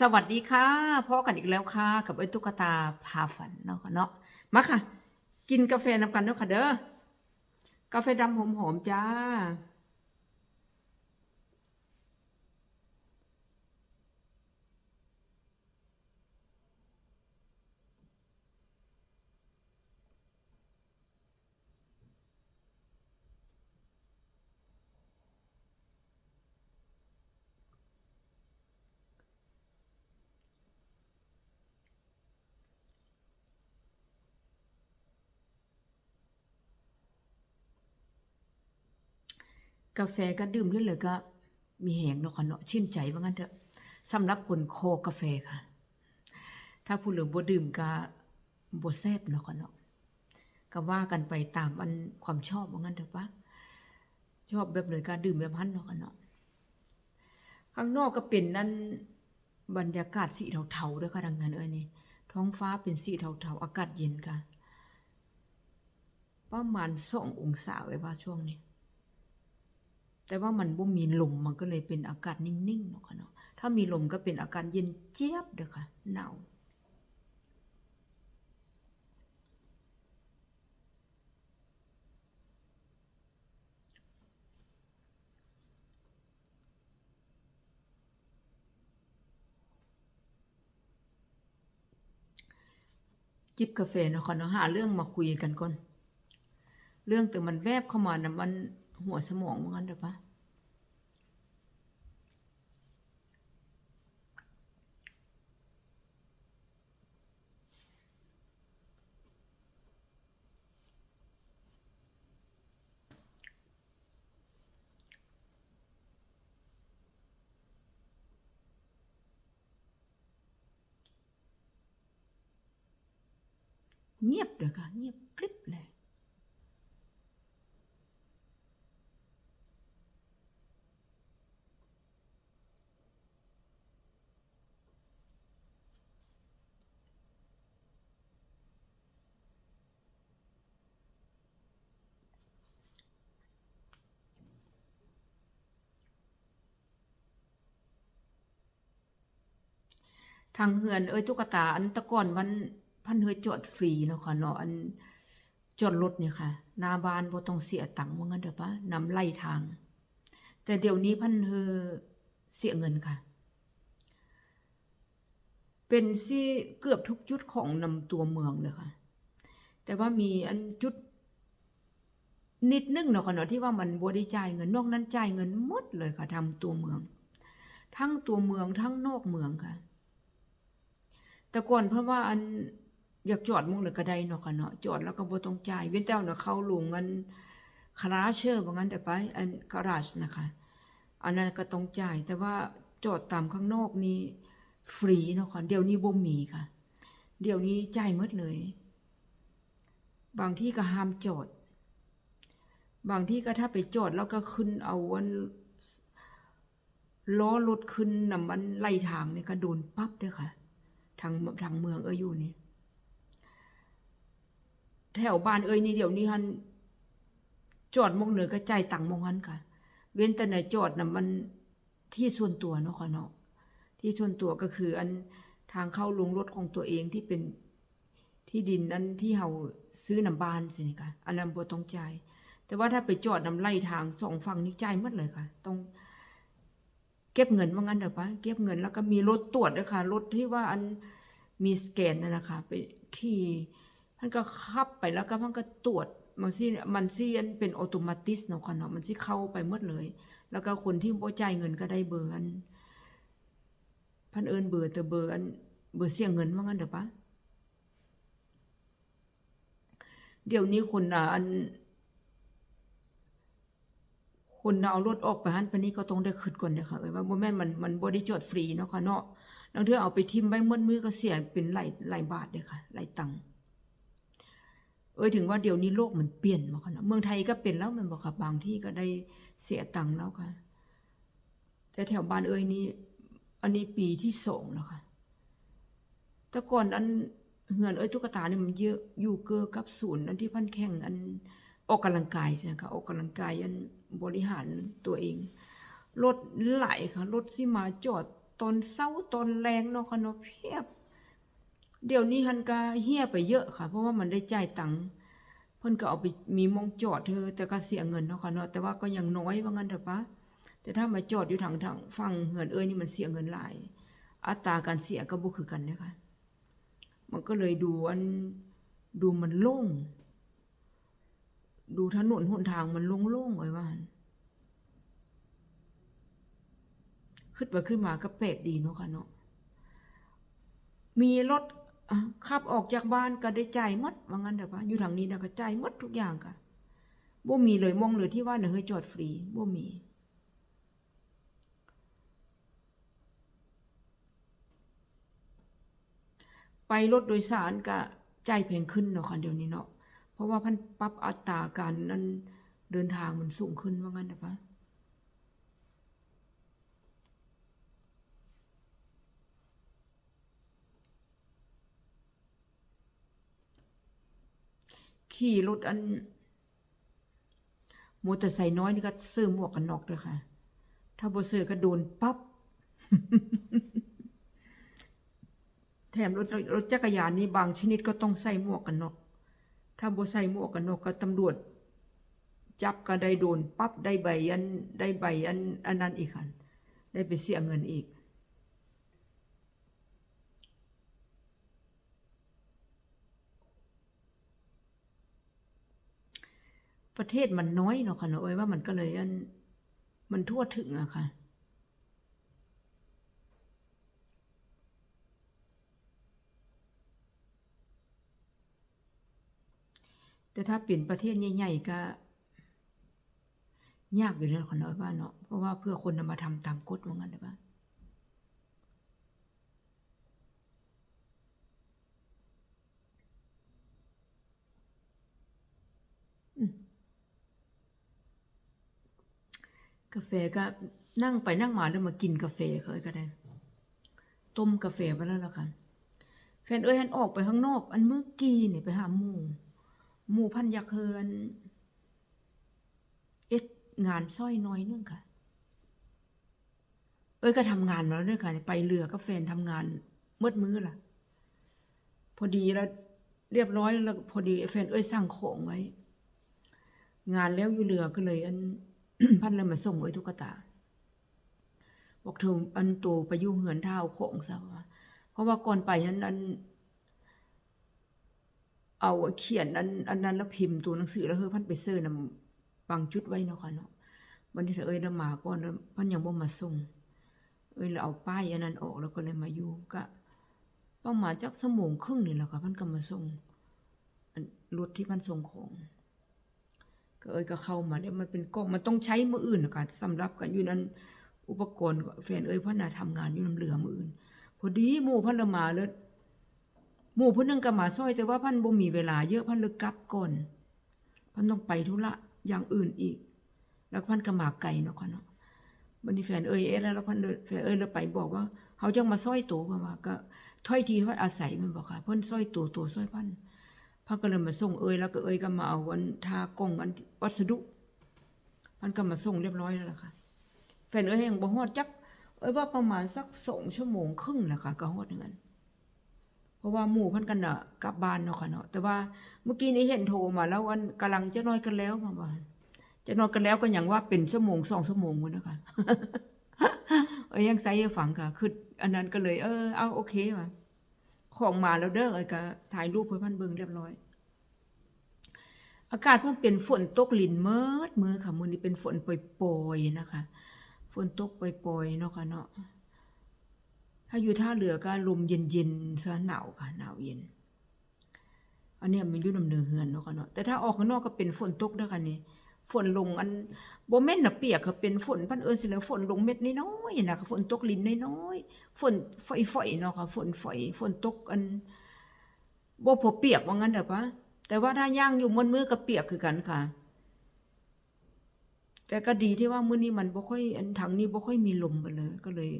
สวัสดีค่ะพ่อกันอีกแล้วค่ะ กับไอ้ตุ๊กตาพาฝันเนาะค่ะเนาะมาค่ะ กินกาแฟนำกันเนาะค่ะเด้อกาแฟดำหอมๆจ้า กาแฟก็ดื่มด้วยเลยก็ มีแหงเนาะค่ะเนาะชื่นใจว่างั้นเถอะสำหรับคนคอกาแฟค่ะ ถ้าผู้เหลือบ่ดื่มก็บ่แซ่บเนาะค่ะเนาะก็ว่ากันไปตามอันความชอบว่างั้นเถอะปะชอบแบบเลยก็ดื่มแบบนั้นเนาะค่ะเนาะข้างนอกก็เป็นนั่นบรรยากาศสีเทาๆด้วยค่ะดังนั้นเอ้ยนี่ท้องฟ้าเป็นสีเทาๆอากาศเย็นค่ะประมาณ2องศาไว้ว่าช่วงนี้ แต่ว่ามันบ่มีลมมันก็เลยเป็นอากาศนิ่งๆเนาะค่ะเนาะถ้ามีลมก็เป็นอาการเย็นเจี๊ยบเด้อค่ะหนาวจิบกาแฟเนาะค่ะเนาะหาเรื่องมาคุยกันก่อน เรื่องแต่มันแวบเข้ามานะมัน หัวสมองว่างั้นเด้อปะเงียบเลยค่ะเงียบกริบเลย ทางเฮือนเอ้ยตุ๊กตาอันตะก่อนมันพันเฮยจอดฟรีเนาะค่ะเนาะอันจอดรถเนี่ยค่ะหน้าบ้านบ่ต้องเสียตังค์ว่างั้นเด้อปะนำไล่ทาง แต่เดี๋ยวนี้พันเฮอเสียเงินค่ะ เป็นสิเกือบทุกจุดของนำตัวเมืองเลยค่ะ แต่ว่ามีอันจุดนิดนึงเนาะค่ะเนาะที่ว่ามันบ่ได้จ่ายเงินนอกนั้นจ่ายเงินหมดเลยค่ะทำตัวเมือง ทั้งตัวเมืองทั้งนอกเมืองค่ะ แต่ก่อนเพราะว่าอันอยากจอดมองเลยก็ได้เนาะค่ะเนาะจอดแล้วก็บ่ต้องจ่ายเว้นแต่าเนาะเข้าลงอันคราเชอร์ว่างั้นแต่ไปอันการาชนะคะอันนั้นก็ต้องจ่าย แต่ว่าจอดตามข้างนอกนี่ฟรีเนาะค่ะเดี๋ยวนี้บ่มีค่ะ เดี๋ยวนี้จ่ายหมดเลย บางที่ก็ห้ามจอด บางที่ก็ถ้าไปจอดแล้วก็ขึ้นเอาวันล้อรถขึ้นนำมันไล่ทางเนี่ยก็โดนปั๊บเด้อค่ะ ทางทางเมืองเอ้ยอยู่นี่ แถวบ้านเอ้ยนี่เดี๋ยวนี้ฮันจอดมองเหนือก็จ่ายตังมองหันค่ะ เว้นแต่ไหนจอดน่ะมันที่ส่วนตัวเนาะค่ะเนาะที่ส่วนตัวก็คืออันทางเข้าลงรถของตัวเองที่เป็นที่ดินนั้นที่เฮาซื้อนำบ้านสินค่ะอันนั้นบ่ต้องจ่ายแต่ว่าถ้าไปจอดนำไล่ทางสองฝั่งนี่จ่ายหมดเลยค่ะ ต้อง เก็บเงินว่างั้นเถอะปะเก็บเงินแล้วก็มีรถตรวจด้วยค่ะรถที่ว่าอันมีสแกนนั่นนะคะไปขี่มันก็ขับไปแล้วก็มันก็ตรวจมันสิมันสิอันเป็นออโตมาติสเนาะค่ะเนาะมันสิเข้าไปหมดเลย แล้วก็คนที่บ่จ่ายเงินก็ได้เบอร์อันพันเอิญเบอร์แต่เบอร์อันเบอร์เสียเงินว่างั้นเถอะปะเดี๋ยวนี้คนน่ะอัน คนเอารถออกไปหันปนี่ก็ต้องได้คิดก่อนเด้อค่ะเอ้ยว่าบ่แม่นมันมันบ่ได้จอดฟรีเนาะค่ะเนาะบางเทื่อเอาไปทิมไว้หมดมือก็เสียเป็นหลายหลายบาทเด้อค่ะหลายตังค์เอ้ยถึงว่าเดี๋ยวนี้โลกมันเปลี่ยนมาค่ะเนาะเมืองไทยก็เป็นแล้วมันบ่ค่ะบางที่ก็ได้เสียตังค์แล้วค่ะ แต่แถวบ้านเอ้ยนี่อันนี้ปีที่สองแล้วค่ะแต่ก่อนอันเฮือนเอ้ยตุ๊กตาเนี่ยมันเยอะอยู่เกือกับศูนย์อันที่พันแข่งอัน ออกกำลังกายใช่ไหมคะออกกำลังกายอันบริหารตัวเองรถไหลค่ะรถที่มาจอดตอนเช้าตอนแรงเนาะค่ะเนาะเพียบ เดี๋ยวนี้หันก็เฮียไปเยอะค่ะ เพราะว่ามันได้จ่ายตังค์เพิ่นก็เอาไปมีมองจอดเธอ แต่ก็เสียเงินเนาะค่ะเนาะแต่ว่าก็ยังน้อยว่างั้นเถอะปะแต่ถ้ามาจอดอยู่ทางทางฝั่งเหือนเอ้ยนี่มันเสียเงินหลาย อัตราการเสียก็บ่คือกันเด้อค่ะมันก็เลยดูอันดูมันโล่ง ดูถนนหนทางมันโล่งๆไว้ว่าขึ้นไปขึ้นมาก็แปลกดีเนาะค่ะเนาะ มีรถขับออกจากบ้านก็ได้ใจ่ายหมดว่างั้นเถอะปะอยู่ทางนี้นะก็จ่ายหมดทุกอย่างค่ะบ่มีเลยมองเลยที่ว่าเนี่ยเฮ้ยจอดฟรีบ่มี ไปรถโดยสารก็ใจแพงขึ้นเนาะค่ะเดี๋ยวนี้เนาะ เพราะว่าพันปรับอัตราการนั้นเดินทางมันสูงขึ้นว่างั้นเถอะปะขี่รถอันมอเตอร์ไซค์น้อยนี่ก็ซื้อหมวกกันน็อกเลยค่ะ ถ้าบ่ซื้อก็โดนปั๊บ แถมรถรถจักรยานนี่บางชนิดก็ต้องใส่หมวกกันน็อก ถ้าบ่ใส่หมวกกันน็อกก็ตำรวจ จับก็ได้โดนปั๊บได้ใบอันได้ใบอันอันนั้นอีกค่ะได้ไปเสียเงินอีก ประเทศมันน้อยเนาะค่ะเนาะเอ้ยว่ามันก็เลยอันมันทั่วถึงอะค่ะ แต่ถ้าเปลี่ยนประเทศใหญ่ๆก็ ยากอยู่แล้วค่ะเนาะว่าเนาะเพราะว่าเพื่อคนนำมาทำตามกฎว่างั้นได้ปะอืมกาแฟก็นั่งไปนั่งมาแล้วมากินกาแฟเคยก็ได้ ต้มกาแฟไปแล้วล่ะค่ะ แฟนเอ้ยหันออกไปข้างนอก อันเมื่อกี้เนี่ยไปหาหมู่ หมู่พันยักเฮินเอ็ดงานสร้อยน้อยนึงค่ะ เอ้ยก็ทำงานมาแล้วด้วยค่ะ ไปเรือก็แฟนทำงานมืดมือล่ะ พอดีแล้วเรียบร้อยแล้วพอดีแฟนเอ้ยสั่งของไว้ งานแล้วอยู่เรือก็เลย อันพันเลยมาส่งไว้ตุ๊กตา บอกเธออันโตไปยู่เหือนเท้าของซะเพราะว่าก่อนไปนั้นอัน เอาเขียนอันอันนั้นแล้วพิมพ์ตัวหนังสือแล้วเฮ้ยพันไปเซอร์นำบางจุดไว้เนาะค่ะเนาะวันที่เธอเอ้ยแล้วมาก่อนแล้วพันยังบ่มาส่ง เอ้ยแล้วเอาป้ายอันนั้นออกแล้วก็เลยมาอยู่ก็ประมาณจักชั่วโมงครึ่งนี่แหละค่ะพันก็มาส่งรถที่พันส่งของก็เอ้ยก็เข้ามาเนี่ยมันเป็นกล้องมันต้องใช้มืออื่นนะคะสำหรับกันอยู่นั้นอุปกรณ์แฟนเอ้ยพันน่ะทำงานอยู่นํเรือมืออื่น พอดีหมู่พันละมาเลย หมู่เพิ่นนึงก็มาซอยแต่ว่าพันบ่มีเวลาเยอะพันเลยกลับก่อนพันต้องไปธุระอย่างอื่นอีก แล้วพันก็มาไกลเนาะค่ะเนาะบัดนี้แฟนเอ้ยเอ๊ะแล้วพันเลยแฟนเอ้ยเลยไปบอกว่าเฮาจังมาซอยตัวเพิ่นว่าก็ถ้อยทีถ้อยอาศัยมันบอกค่ะเพิ่นซอยตัวตัวซอยพันพันก็เลยมาส่งเอ้ยแล้วก็เอ้ยก็มาเอาอันทากองอันวัสดุพันก็มาส่งเรียบร้อยแล้วล่ะค่ะ แฟนเอ้ยยังบ่ฮอดจักเอ้ยว่าประมาณสักสองชั่วโมงครึ่งแหละค่ะก็ฮอดเงิน ราะว่าหมู่พันกันเน่ะกลับบ้านเนาะค่ะเนาะแต่ว่าเมื่อกี้นี้เห็นโทรมา แล้วอันกำลังจะนอนกันแล้วมาบ้านจะนอนกันแล้วก็อย่างว่าเป็นชั่วโมงสองชั่วโมงพุ่นนะคะเอ้ยยังใส่ให้ฟังค่ะคืออันนั้นก็เลย เออเอาโอเคว่ะของมาแล้วเด้อเอ้ก็ถ่ายรูปให้พันเบิงเรียบร้อย อากาศเพิ่งเป็นฝนตกลินเมิดมือค่ะมือนี้เป็นฝนปล่อยๆนะคะ ฝนตกปล่อยๆเนาะค่ะเนาะ ถ้าอยู่ท่าเรือก็ลมเย็นๆซะหนาวค่ะหนาวเย็น อันนี้มันอยู่นำเนือเฮือนเนาะค่ะเนาะแต่ถ้าออกข้างนอกก็เป็นฝนตกด้อค่ะนี่ฝนลงอันบ่แม่นน่ะเปียกค่ะเป็นฝนพันเอิ้นสิแล้วฝนลงเม็ดน้อยๆนะคะฝนตกลินน้อยๆฝนฝอยๆเนาะค่ะฝนฝอยฝนตกอันบ่พอเปียกว่างั้นเด้อปะแต่ว่าถ้าย่างอยู่มนมือก็เปียกคือกันค่ะ แต่ก็ดีที่ว่ามื้อนี้มันบ่ค่อยอันทางนี้บ่ค่อยมีลมกันเลยก็เลย